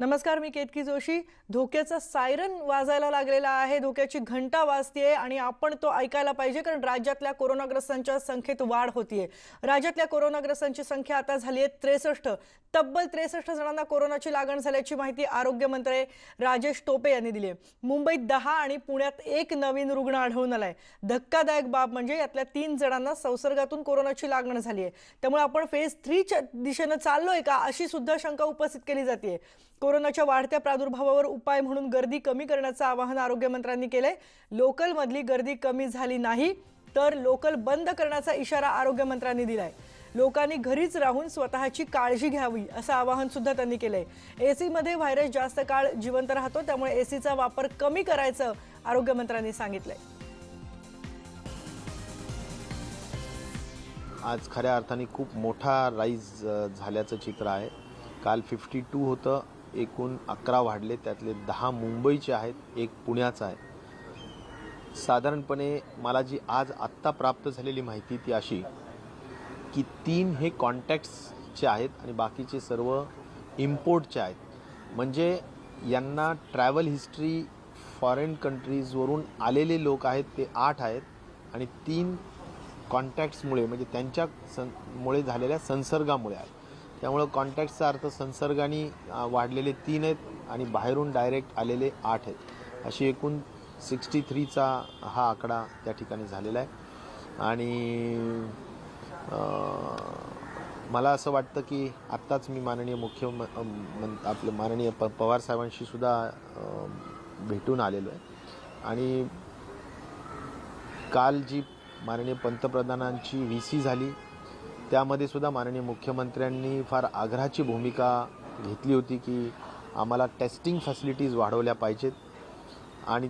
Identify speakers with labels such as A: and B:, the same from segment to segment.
A: नमस्कार मी केतकी जोशी. धोक्याचा सायरन वाजायला लागलेला आहे. धोक्याची घंटा वाजतीये आणि आपण तो ऐकायला पाहिजे कारण राज्यातल्या कोरोनाग्रस्तांच्या संख्येत वाढ होतीये. राज्यातल्या कोरोनाग्रस्तांची संख्या आता झाली आहे त्रेसष्ट. तब्बल त्रेसष्ट जणांना कोरोनाची लागण झाल्याची माहिती आरोग्यमंत्री राजेश टोपे यांनी दिली आहे मुंबईत दहा आणि पुण्यात एक नवीन रुग्ण आढळून आलाय. धक्कादायक बाब म्हणजे यातल्या तीन जणांना संसर्गातून कोरोनाची लागण झाली आहे त्यामुळे आपण फेज थ्रीच्या दिशेनं चाललोय का अशी सुद्धा शंका उपस्थित केली जाते कोरोनाच्या वाढत्या प्रादुर्भावावर उपाय म्हणून गर्दी कमी करण्याचं आवाहन आरोग्यमंत्र्यांनी केलंय. लोकलमधली गर्दी कमी झाली नाही तर लोकल बंद करण्याचा इशारा आरोग्यमंत्र्यांनी दिलाय. लोकांनी घरीच राहून स्वतःची काळजी घ्यावी असं आवाहन सुद्धा त्यांनी केलंय. एसीमध्ये व्हायरस जास्त काळ जिवंत राहतो त्यामुळे एसीचा वापर कमी करायचं आरोग्यमंत्र्यांनी सांगितलंय.
B: आज खऱ्या अर्थाने खूप मोठा राईज झाल्याचं चित्र आहे. काल फिफ्टी टू होतं एकूण अकरा वाढले त्यातले दहा मुंबईचे आहेत एक पुण्याचा आहे. साधारणपणे मला जी आज आत्ता प्राप्त झालेली माहिती ती अशी की तीन हे कॉन्टॅक्ट्सचे आहेत आणि बाकीचे सर्व इम्पोर्टचे आहेत. म्हणजे यांना ट्रॅव्हल हिस्ट्री फॉरेन कंट्रीजवरून आलेले लोक आहेत ते आठ आहेत आणि तीन कॉन्टॅक्ट्समुळे म्हणजे त्यांच्या सं मुळे झालेल्या संसर्गामुळे आहेत. त्यामुळं कॉन्टॅक्टचा अर्थ संसर्गाने वाढलेले तीन आहेत आणि बाहेरून डायरेक्ट आलेले आठ आहेत. अशी एकूण सिक्स्टी थ्रीचा हा आकडा त्या ठिकाणी झालेला आहे. आणि मला असं वाटतं की आत्ताच मी माननीय मुख्य म- आपलं माननीय प पवार सुद्धा भेटून आलेलो आहे. आणि काल जी माननीय पंतप्रधानांची व्ही सी झाली त्यामध्ये सुद्धा माननीय मुख्यमंत्र्यांनी फार आग्रहाची भूमिका घेतली होती की आम्हाला टेस्टिंग फॅसिलिटीज वाढवल्या पाहिजेत. आणि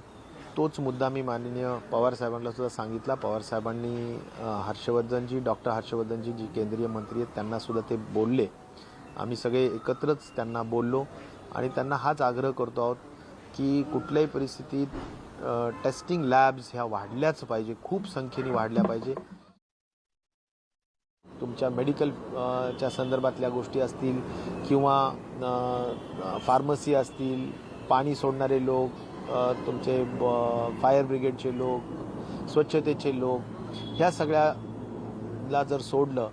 B: तोच मुद्दा मी माननीय पवारसाहेबांना सुद्धा सांगितला. पवारसाहेबांनी हर्षवर्धनजी डॉक्टर हर्षवर्धनजी जी केंद्रीय मंत्री आहेत त्यांनासुद्धा ते बोलले. आम्ही सगळे एकत्रच त्यांना बोललो आणि त्यांना हाच आग्रह करतो आहोत की कुठल्याही परिस्थितीत टेस्टिंग लॅब्स ह्या वाढल्याच पाहिजे खूप संख्येने वाढल्या पाहिजे. तुमच्या मेडिकल च्या संदर्भातल्या गोष्टी असतील किंवा फार्मसी असतील पाणी सोडणारे लोक तुमचे ब- फायर ब्रिगेडचे लोक स्वच्छतेचे लोक ह्या सगळ्याला जर सोडलं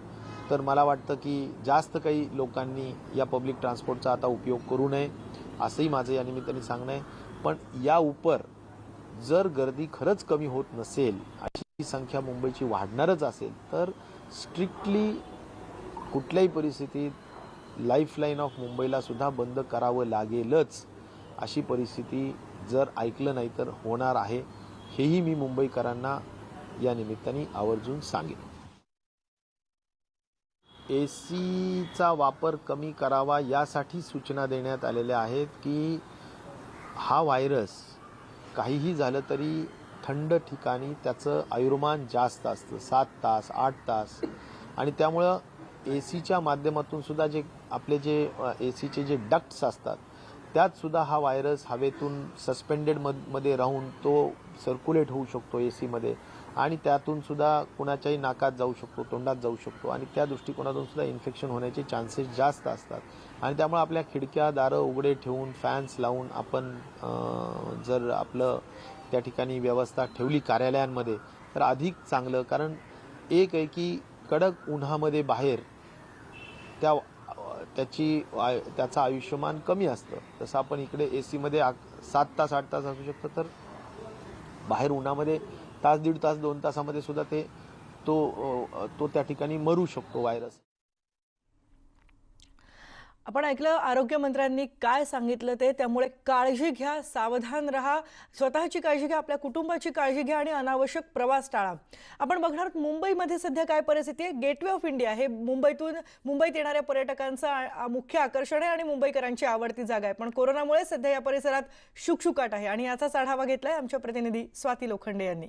B: तर मला वाटतं की जास्त काही लोकांनी या पब्लिक ट्रान्सपोर्टचा आता उपयोग करू नये असंही माझं या निमित्ताने सांगणं आहे. पण या उपर जर गर्दी खरंच कमी होत नसेल अशी संख्या मुंबईची वाढणारच असेल तर स्ट्रिक्टली कुठल्याही परिस्थितीत लाईफलाईन ऑफ मुंबईला सुद्धा बंद करावं लागेलच अशी परिस्थिती जर ऐकलं नाही तर होणार आहे. हेही मी मुंबईकरांना या निमित्ताने आवर्जून सांगेन. ए सीचा वापर कमी करावा यासाठी सूचना देण्यात आलेल्या आहेत की हा व्हायरस काहीही झालं तरी थंड ठिकाणी त्याचं आयुर्मान जास्त असतं. सात तास आठ तास. आणि त्यामुळं ए सीच्या माध्यमातून सुद्धा जे आपले जे ए सीचे जे डक्ट्स असतात त्यात सुद्धा हा व्हायरस हवेतून सस्पेंडेडमध्ये राहून तो सर्क्युलेट होऊ शकतो ए सीमध्ये आणि त्यातून सुद्धा कुणाच्याही नाकात जाऊ शकतो तोंडात जाऊ शकतो. आणि त्या दृष्टिकोनातून सुद्धा इन्फेक्शन होण्याचे चान्सेस जास्त असतात. आणि त्यामुळे आपल्या खिडक्या दारं उघडे ठेवून फॅन्स लावून आपण जर आपलं त्या ठिकाणी व्यवस्था ठेवली कार्यालयांमध्ये तर अधिक चांगलं. कारण एक आहे की कडक उन्हामध्ये बाहेर त्या त्याची आय- त्याचं आयुष्यमान कमी असतं. तसं आपण इकडे ए सीमध्ये सात तास आठ तास असू शकतं तर बाहेर उन्हामध्ये तास दीड तास दोन तासामध्ये सुद्धा ते तो तो त्या ठिकाणी मरू शकतो व्हायरस
A: आपण ऐकलं आरोग्यमंत्र्यांनी काय सांगितलं ते त्यामुळे काळजी घ्या सावधान राहा स्वतःची काळजी घ्या आपल्या कुटुंबाची काळजी घ्या आणि अनावश्यक प्रवास टाळा. आपण बघणार मुंबईमध्ये सध्या काय परिस्थिती आहे? गेटवे ऑफ इंडिया हे मुंबईतून मुंबईत येणाऱ्या पर्यटकांचं मुख्य आकर्षण आहे आणि मुंबईकरांची आवडती जागा आहे. पण कोरोनामुळे सध्या या परिसरात शुकशुकाट आहे आणि याचाच आढावा घेतलाय आमच्या प्रतिनिधी स्वाती लोखंडे यांनी.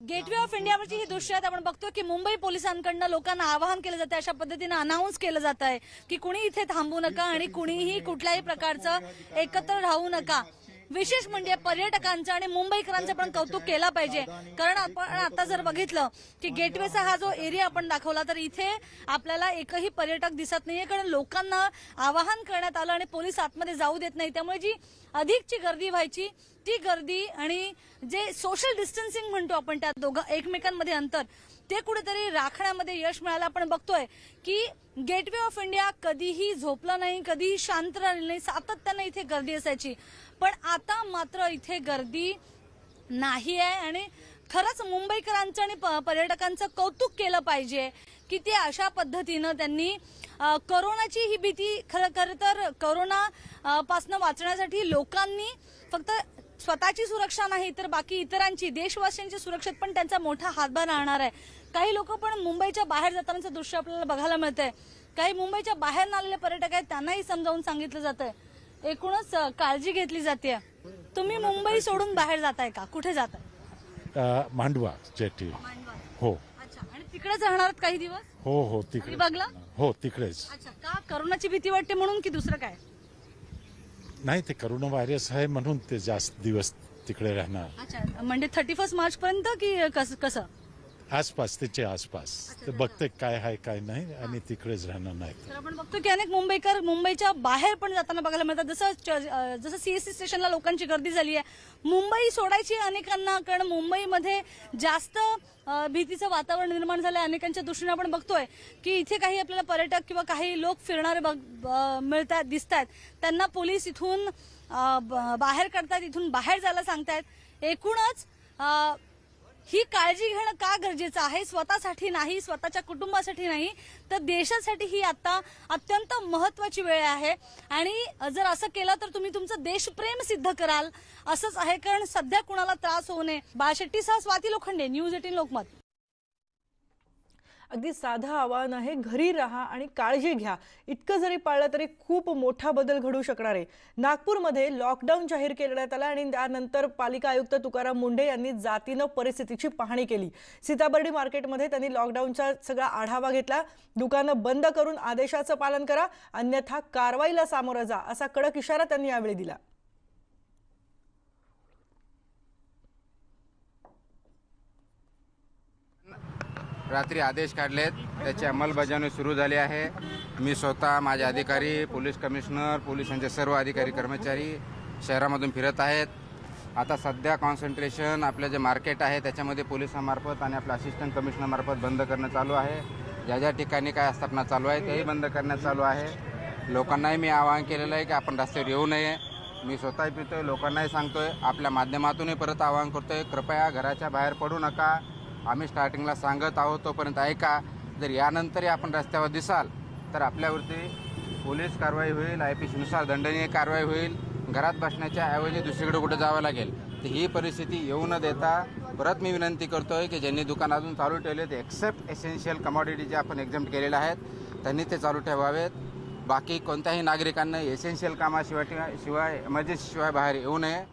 C: गेटवे ऑफ इंडियावरची ही दृश्य आहेत. आपण बघतो की मुंबई पोलिसांकडनं लोकांना आवाहन केलं जातं अशा पद्धतीनं अनाऊन्स केलं जात आहे की कुणी इथे थांबू नका आणि कुणीही कुठल्याही प्रकारचं एकत्र राहू नका. विशेष म्हणजे पर्यटकांचं आणि मुंबईकरांचं पण कौतुक केलं पाहिजे. कारण आपण आता जर बघितलं की गेटवेचा हा जो एरिया आपण दाखवला तर इथे आपल्याला एकही पर्यटक दिसत नाहीये. कारण लोकांना आवाहन करण्यात आलं आणि पोलीस आतमध्ये जाऊ देत नाही. त्यामुळे जी अधिकची गर्दी व्हायची ती गर्दी आणि जे सोशल डिस्टन्सिंग म्हणतो आपण त्या दोघं एकमेकांमध्ये अंतर ते कुठेतरी राखण्यामध्ये यश मिळालं आपण बघतोय की गेटवे ऑफ इंडिया कधीही झोपलं नाही कधीही शांत राहिलं नाही सातत्यानं इथे गर्दी असायची. पण आता मात्र इथे गर्दी नाही आहे आणि खरंच मुंबईकरांचं आणि प- पर्यटकांचं कौतुक केलं पाहिजे की ते अशा पद्धतीनं त्यांनी करोनाची ही भीती खरं खरं तर कोरोना पासनं वाचण्यासाठी लोकांनी फक्त स्वतःची सुरक्षा नाही तर बाकी इतरांची देशवासियांची सुरक्षेत पण त्यांचा मोठा हातभार राहणार आहे. काही लोक पण मुंबईच्या बाहेर जातानाचं दृश्य आपल्याला बघायला मिळतंय. काही मुंबईच्या बाहेर आलेले पर्यटक आहेत त्यांनाही समजावून सांगितलं जात आहे एकूणच काळजी घेतली जाते तुम्ही मुंबई सोडून बाहेर जाताय का? कुठे जाताय?
D: अ, मांडवा जेटी. हो.
C: अच्छा. आणि तिकडेच राहणार आहात काही दिवस?
D: हो हो तिकडे.
C: अलिबागला
D: हो तिकडेच.
C: अच्छा. का करोनाची भीती वाटते म्हणून की दुसरं काय?
D: नाही ते करोना व्हायरस आहे म्हणून ते जास्त दिवस तिकडे राहणार.
C: अच्छा. म्हणजे थर्टी फर्स्ट मार्च पर्यंत की कसं कसं?
D: आसपास त्याचे आसपास. ते बघते काय आहे काय नाही आणि तिकडेच राहणार नाही.
C: तर आपण बघतो की अनेक मुंबईकर मुंबईच्या बाहेर पण जाताना बघायला मिळतात. जसं च- अं, जसं सीएसटी स्टेशनला लोकांची गर्दी झाली आहे मुंबई सोडायची अनेकांना कारण मुंबईमध्ये जास्त अं, भीतीचं वातावरण निर्माण झालं आहे अनेकांच्या दृष्टीने आपण बघतोय की इथे काही आपल्याला पर्यटक किंवा काही लोक फिरणारे बघ- मिळतात दिसत आहेत त्यांना पोलीस इथून अं, ब- बाहेर काढतात इथून बाहेर जायला सांगतायत. एकूणच अं, ही काळजी घेणं का गरजेचं आहे? स्वतःसाठी नाही स्वतःच्या कुटुंबासाठी नाही तर देशासाठी ही आता अत्यंत महत्वाची वेळ आहे. आणि जर असं केलं तर तुम्ही तुमचं देशप्रेम सिद्ध कराल. असंच आहे कारण सध्या कुणाला त्रास होऊ नये. बाळशेट्टीसह स्वाती लोखंडे न्यूज एटीन लोकमत.
A: अगदी साधं आवाहन आहे घरी राहा आणि काळजी घ्या. इतकं जरी पाळलं तरी खूप मोठा बदल घडू शकणार आहे. नागपूरमध्ये लॉकडाऊन जाहीर करण्यात आला आणि त्यानंतर पालिका आयुक्त तुकाराम मुंढे यांनी जातीनं परिस्थितीची पाहणी केली. सीताबर्डी मार्केटमध्ये त्यांनी लॉकडाऊनचा सगळा आढावा घेतला. दुकानं बंद करून आदेशाचं पालन करा. अन्यथा कारवाईला सामोरं जा असा कडक इशारा त्यांनी यावेळी दिला.
E: रात्री आदेश काढलेत. त्याची अंमलबजावणी सुरू झाली आहे. मी स्वतः माझे अधिकारी पोलीस कमिशनर पोलिसांचे सर्व अधिकारी कर्मचारी शहरामधून फिरत आहेत. आता सध्या कॉन्सन्ट्रेशन आपलं जे मार्केट आहे त्याच्यामध्ये पोलिसांमार्फत आणि आपल्या असिस्टंट कमिशनरमार्फत बंद करणं चालू आहे. ज्या ज्या ठिकाणी काय आस्थापना चालू आहे तेही बंद करण्यात चालू आहे. लोकांनाही मी आवाहन केलेलं आहे की आपण रस्त्यावर येऊ नये. मी स्वतः पितोय लोकांनाही सांगतोय. आपल्या माध्यमातूनही परत आवाहन करतोय कृपया घराच्या बाहेर पडू नका. आम्ही स्टार्टिंगला सांगत आहोत तोपर्यंत ऐका जर यानंतरही आपण रस्त्यावर दिसाल तर आपल्यावरती पोलीस कारवाई होईल आय पी सीनुसार दंडनीय कारवाई होईल घरात बसण्याच्या ऐवजी दुसरीकडे कुठे जावं लागेल. तर ही परिस्थिती येऊ न देता परत मी विनंती करतोय की ज्यांनी दुकान अजून चालू ठेवले ते एक्सेप्ट एसेन्शियल कमॉडिटी जे आपण एक्झाम केलेले आहेत त्यांनी ते चालू ठेवावेत. बाकी कोणत्याही नागरिकांना एसेन्शियल कामाशिवाय शिवाय इमर्जन्सीशिवाय बाहेर येऊ नये.